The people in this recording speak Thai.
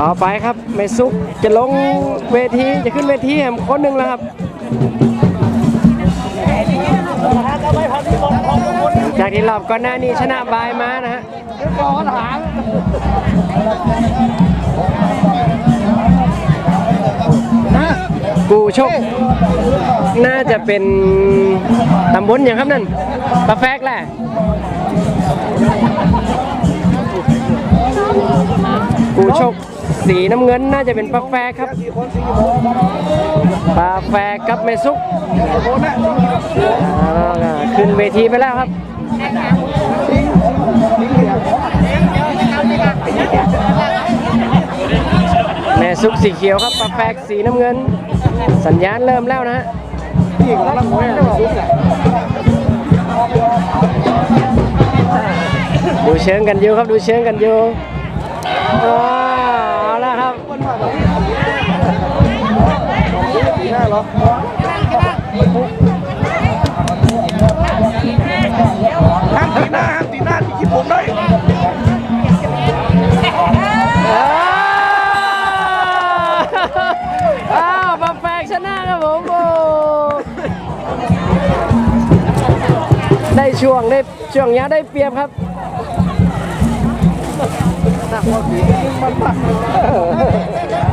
ต่อไปครับเมซุกจะลงเวทีจะขึ้นเวทีแหมคนหนึ่งแล้วครับ จากที่รอบก่อนหน้านี้ชนะบายมานะฮะกูโชคน่าจะเป็นตำบลอย่างครับนั่นปลาแฟกแหละ สีน้ำเงินน่าจะเป็นปลาแฟครับปลาแฟกับเมซุกขึ้นเวทีไปแล้วครับแม่ซุกสีเขียวครับปลาแฟกสีน้ำเงิน สัญญาณเริ่มแล้วนะฮะดูเชิงกันอยู่ครับดูเชิงกันอยู่ ห้ามตีหน้าห้ามตีหน้าตีขี้ผมได้อ้าวปลาแฟกชนะครับผมโอ้ได้ช่วงได้ช่วงยาได้เปรียบครับโอ้โหเนี่ย